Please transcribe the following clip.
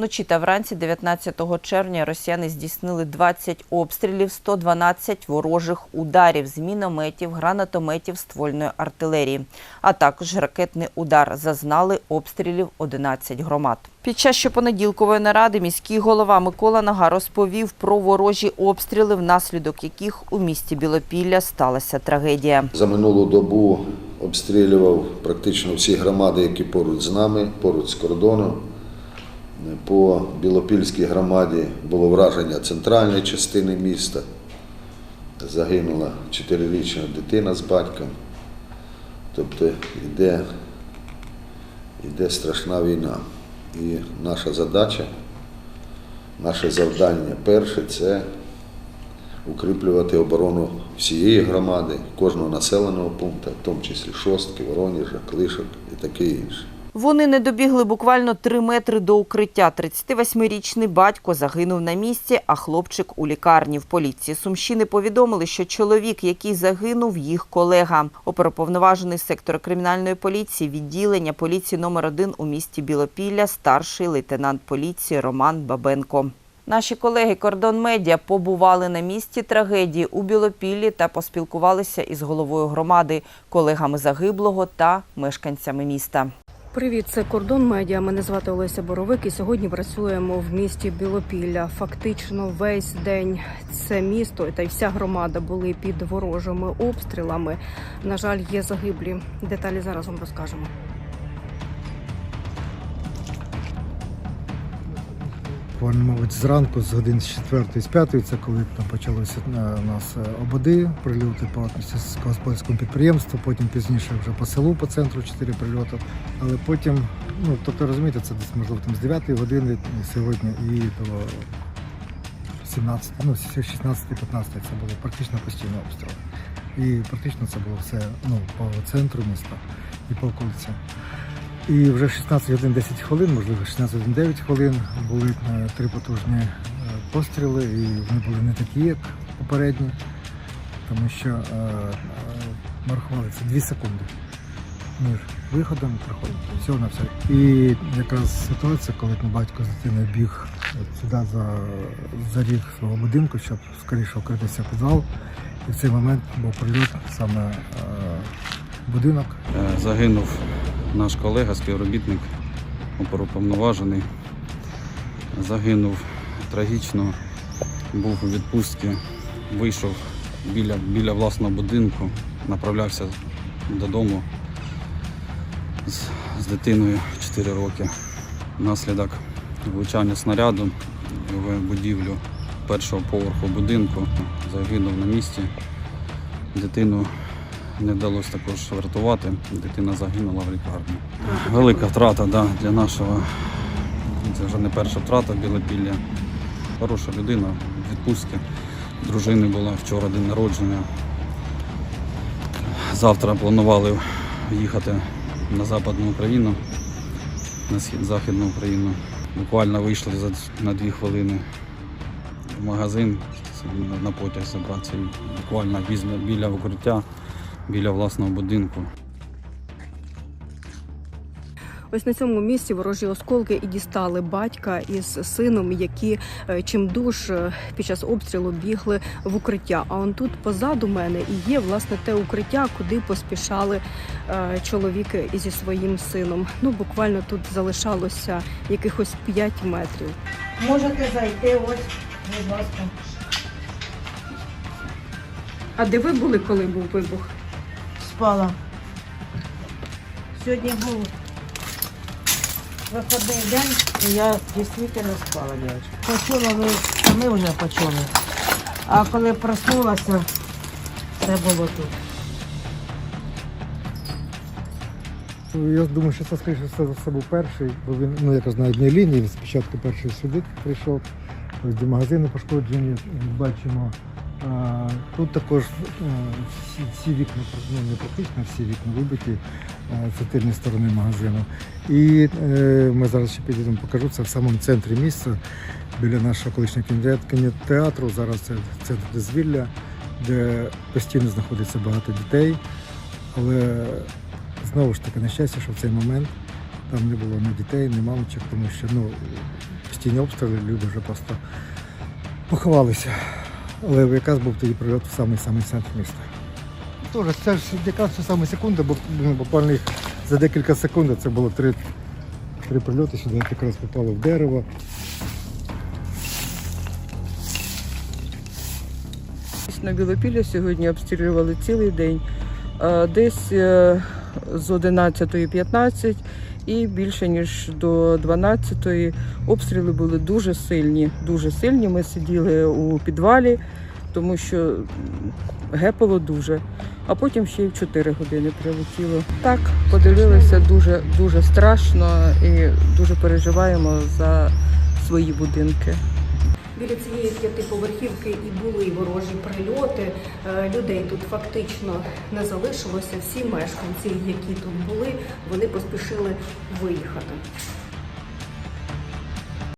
Вночі та вранці 19 червня росіяни здійснили 20 обстрілів, 112 ворожих ударів з мінометів, гранатометів, ствольної артилерії, а також ракетний удар. Зазнали обстрілів 11 громад. Під час щопонеділкової наради міський голова Микола Нага розповів про ворожі обстріли, внаслідок яких у місті Білопілля сталася трагедія. За минулу добу обстрілював практично всі громади, які поруч з нами, поруч з кордоном. По Білопільській громаді було враження центральної частини міста. Загинула чотирирічна дитина з батьком. Тобто йде, йде страшна війна. І наша задача, наше завдання перше це укріплювати оборону всієї громади, кожного населеного пункту, в тому числі Шостки, Воронежа, Клишок і таке інше. Вони не добігли буквально три метри до укриття. 38-річний батько загинув на місці, а хлопчик у лікарні. В поліції Сумщини повідомили, що чоловік, який загинув, їх колега. Оперуповноважений сектор кримінальної поліції відділення поліції номер 1 у місті Білопілля, старший лейтенант поліції Роман Бабенко. Наші колеги Кордон Медіа побували на місці трагедії у Білопіллі та поспілкувалися із головою громади, колегами загиблого та мешканцями міста. Привіт, це кордон медіа. Мене звати Олеся Боровик. І сьогодні працюємо в місті Білопілля. Фактично, весь день це місто та й вся громада були під ворожими обстрілами. На жаль, є загиблі. Деталі зараз вам розкажемо. Буквально, мабуть, зранку з годин з 4 з 5, це коли там почалися е, у нас е, ободи, прильоти по господарському підприємству, потім пізніше вже по селу, по центру 4 прильоти. Але потім, ну тобто розумієте, це десь можливо там з 9 години сьогодні і до 17, ну 16-15 це було практично постійно обстріл. І практично це було все ну, по центру міста і по околицям. І вже 16 годин 10 хвилин, можливо, 16 годин 9 хвилин були е, три потужні е, постріли, і вони були не такі, як попередні, тому що е, е, ми рахували це 2 секунди між виходом і приходом. Всього на все. І якраз ситуація, коли мій батько з дитиною біг сюди за, за ріг свого будинку, щоб скоріше укритися підвал. І в цей момент був прильот саме е, будинок. Загинув наш колега, співробітник, оперуповноважений. Загинув трагічно, був у відпустці, вийшов біля, біля власного будинку, направлявся додому з, з дитиною 4 роки. Внаслідок влучання снаряду в будівлю першого поверху будинку загинув на місці. Дитину не вдалося також врятувати. Дитина загинула в лікарні. Велика втрата да, для нашого. Це вже не перша втрата Білопілля. Хороша людина в відпустці. Дружини була вчора день народження. Завтра планували їхати на Западну Україну, на схід Західну Україну. Буквально вийшли за, на дві хвилини в магазин на- потяг забратися. Буквально біля укриття, біля власного будинку. Ось на цьому місці ворожі осколки і дістали батька із сином, які е, чимдуж е, під час обстрілу бігли в укриття. А он тут позаду мене і є власне те укриття, куди поспішали е, чоловіки зі своїм сином. Ну буквально тут залишалося якихось 5 метрів. Можете зайти, ось, будь ласка. А де ви були, коли був вибух? Спала. Сьогодні був виходний день, і я дійсно спала, дівчинка. Почула ми, а ми вже почули. А коли проснулася, це було тут. Я думаю, що це скоріше все за все був перший, бо він ну якраз на одній лінії. Він спочатку перший сюди прийшов. До магазину пошкоджені. Бачимо. Тут також всі, всі вікна, ну не практично всі вікна вибиті. А, це тильні сторони магазину. І е, ми зараз ще підійдемо, покажу це в самому центрі міста, біля нашого колишнього кіно- кінотеатру. Зараз це центр дозвілля, де постійно знаходиться багато дітей. Але знову ж таки, на щастя, що в цей момент там не було ні дітей, ні мамочок, тому що ну, постійні обстріли, люди вже просто поховалися. Але якраз був тоді прильот в самий самий центр міста. Тоже це ж якраз ці самі секунди, бо ну, буквально їх за декілька секунд це було три, три прильоти сюди, якраз попало в дерево. На Білопілля сьогодні обстрілювали цілий день. Десь е, з 11.15 і більше ніж до 12-ї обстріли були дуже сильні. Дуже сильні. Ми сиділи у підвалі, тому що гепало дуже. А потім ще й в 4 години прилетіло. Так, подивилися дуже дуже страшно і дуже переживаємо за свої будинки. Біля цієї п'ятиповерхівки і були ворожі прильоти. Е, Людей тут фактично не залишилося. Всі мешканці, які тут були, вони поспішили виїхати.